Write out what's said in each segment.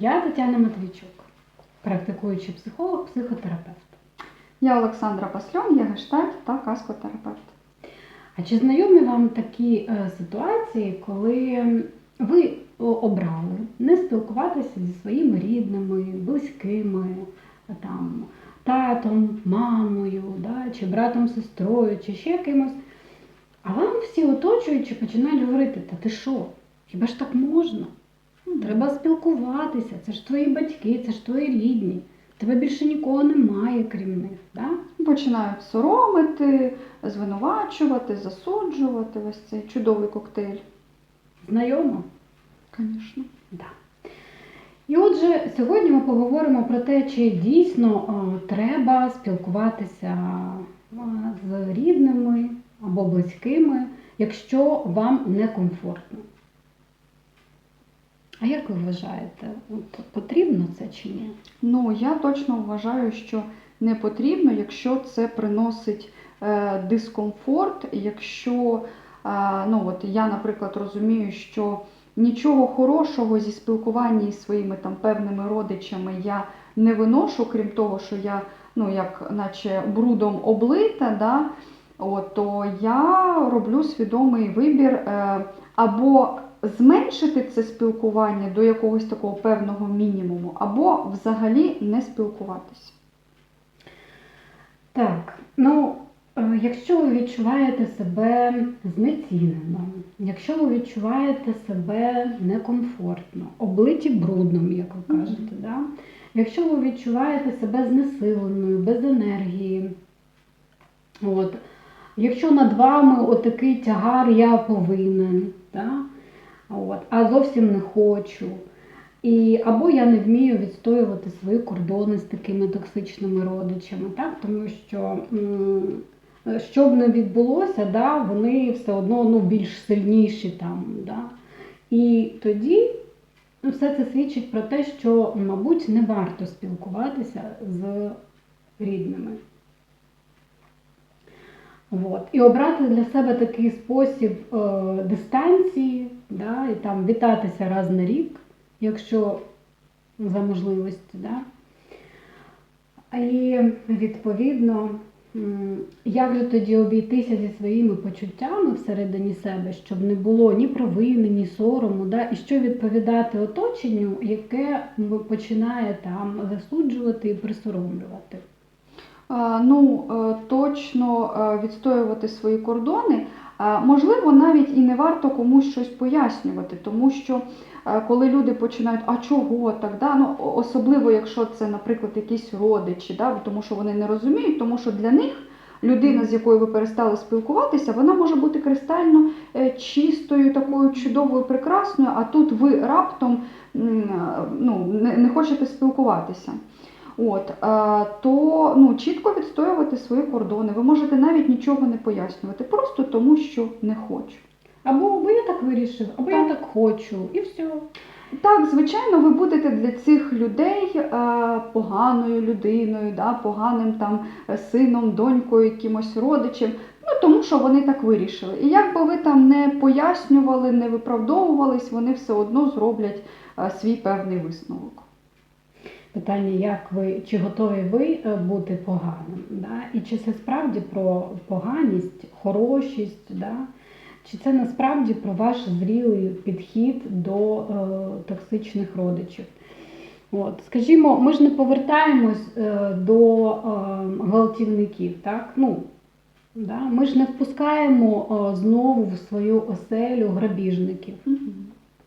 Я Тетяна Матвійчук, практикуючий психолог, психотерапевт. Я Олександра Пасльон, я гештальт та каскотерапевт. А чи знайомі вам такі е, ситуації, коли ви обрали не спілкуватися зі своїми рідними, близькими, там, татом, мамою, да, чи братом, сестрою, чи ще кимось, а вам всі оточуючі починають говорити, та ти що, хіба ж так можна? Треба спілкуватися, це ж твої батьки, це ж твої рідні. Тебе більше нікого немає, крім них. Да? Починають соромити, звинувачувати, засуджувати ось цей чудовий коктейль. Знайомо? Звісно. Да. І отже, сьогодні ми поговоримо про те, чи дійсно о, треба спілкуватися о, з рідними або близькими, якщо вам некомфортно. А як ви вважаєте, от, потрібно це чи ні? Ну, я точно вважаю, що не потрібно, якщо це приносить е, дискомфорт, якщо е, ну, от я, наприклад, розумію, що нічого хорошого зі спілкування із своїми там певними родичами я не виношу, крім того, що я ну, як наче брудом облита, да, от, то я роблю свідомий вибір е, або зменшити це спілкування до якогось такого певного мінімуму, або взагалі не спілкуватися. Так, ну, е, якщо ви відчуваєте себе знецінено, якщо ви відчуваєте себе некомфортно, облиті брудном, як ви кажете, да? якщо ви відчуваєте себе знесиленою, без енергії, от, якщо над вами отакий тягар я повинен, да? От, а зовсім не хочу. І або я не вмію відстоювати свої кордони з такими токсичними родичами, так? тому що що б не відбулося, да, вони все одно ну, більш сильніші там. Да? І тоді ну, все це свідчить про те, що, мабуть, не варто спілкуватися з рідними. От. І обрати для себе такий спосіб е, дистанції, да, і там вітатися раз на рік, якщо за можливості. Да. І відповідно, як же тоді обійтися зі своїми почуттями всередині себе, щоб не було ні провини, ні сорому, да, і що відповідати оточенню, яке починає там засуджувати і присоромлювати. Ну, е, точно е, відстоювати свої кордони. Можливо, навіть і не варто комусь щось пояснювати, тому що е, коли люди починають, а чого так, да? ну, особливо якщо це, наприклад, якісь родичі, да? тому що вони не розуміють, тому що для них людина, з якою ви перестали спілкуватися, вона може бути кристально е, чистою, такою чудовою, прекрасною, а тут ви раптом е, ну, не хочете спілкуватися. От, е, то ну, чітко відстоювати свої кордони. Ви можете навіть нічого не пояснювати, просто тому, що не хочу. Або бо я так вирішив, або я Так. так хочу, і все. Так, звичайно, ви будете для цих людей е, поганою людиною, да, поганим там е, сином, донькою, якимось родичем, ну тому що вони так вирішили. І як би ви там не пояснювали, не виправдовувались, вони все одно зроблять свій певний висновок. Питання, як ви, чи готові ви е, бути поганим? Да? І чи це справді про поганість, хорошість, да? чи це насправді про ваш зрілий підхід до е, токсичних родичів? От, скажімо, ми ж не повертаємось е, до е, гвалтівників, так? Ну, да? Ми ж не впускаємо е, знову в свою оселю грабіжників.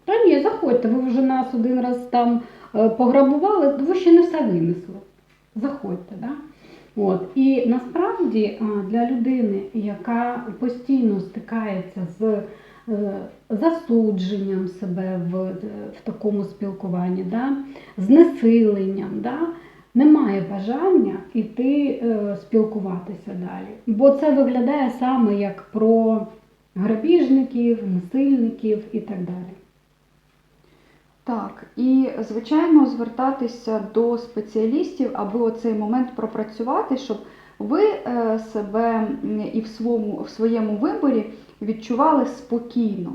Та ні, заходьте, ви вже нас один раз там пограбували, ви ще не все винесли. Заходьте, да? От. І насправді е, для людини, яка постійно стикається з е, засудженням себе в, в такому спілкуванні, да? знесиленням, да? немає бажання йти е, спілкуватися далі. Бо це виглядає саме як про грабіжників, насильників і так далі. Так, і звичайно звертатися до спеціалістів, аби оцей момент пропрацювати, щоб ви е, себе і в своєму, в своєму виборі відчували спокійно.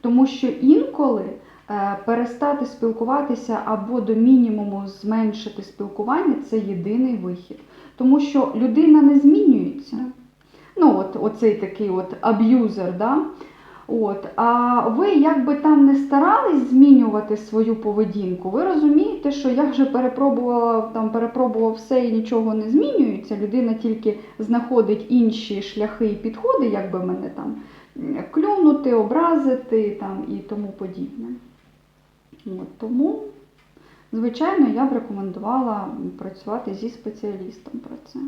Тому що інколи е, перестати спілкуватися або до мінімуму зменшити спілкування це єдиний вихід. Тому що людина не змінюється. Ну, от, оцей такий от аб'юзер, да? От, а ви як би там не старались змінювати свою поведінку, ви розумієте, що я вже перепробувала там перепробував все і нічого не змінюється. Людина тільки знаходить інші шляхи і підходи, як би мене там клюнути, образити там і тому подібне. От, тому, звичайно, я б рекомендувала працювати зі спеціалістом про це.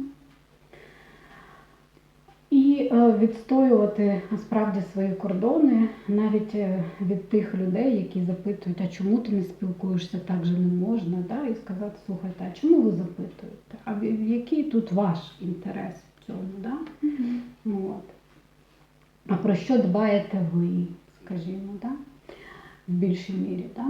І е, відстоювати насправді свої кордони навіть е, від тих людей, які запитують, а чому ти не спілкуєшся, так же не можна, да? і сказати, слухайте, а чому ви запитуєте? А який тут ваш інтерес в цьому? Да? От. А про що дбаєте ви, скажімо, да? в більшій мірі? Да?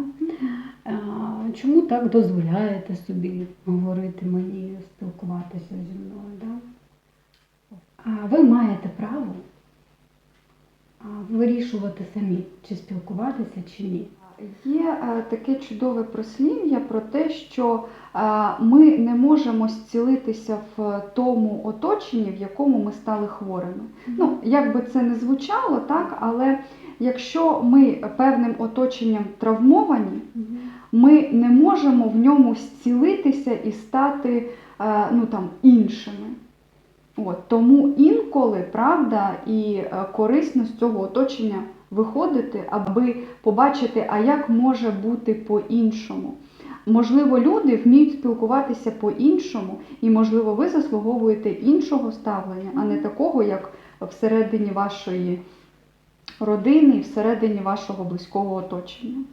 А, чому так дозволяєте собі говорити мені, спілкуватися зі мною? Да? Ви маєте право вирішувати самі, чи спілкуватися, чи ні. Є е, таке чудове прислів'я про те, що е, ми не можемо зцілитися в тому оточенні, в якому ми стали хворими. Ну, як би це не звучало, так, але якщо ми певним оточенням травмовані, ми не можемо в ньому зцілитися і стати е, ну, там, іншими. От, тому інколи правда і е, корисно з цього оточення виходити, аби побачити, а як може бути по-іншому. Можливо, люди вміють спілкуватися по-іншому, і, можливо, ви заслуговуєте іншого ставлення, а не такого, як всередині вашої родини і всередині вашого близького оточення.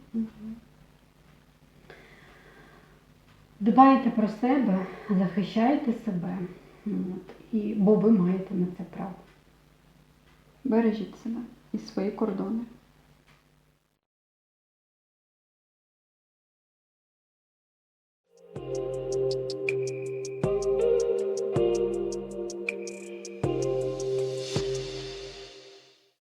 Дбайте про себе, захищайте себе, от, і, бо ви маєте на це право. Бережіть себе і свої кордони.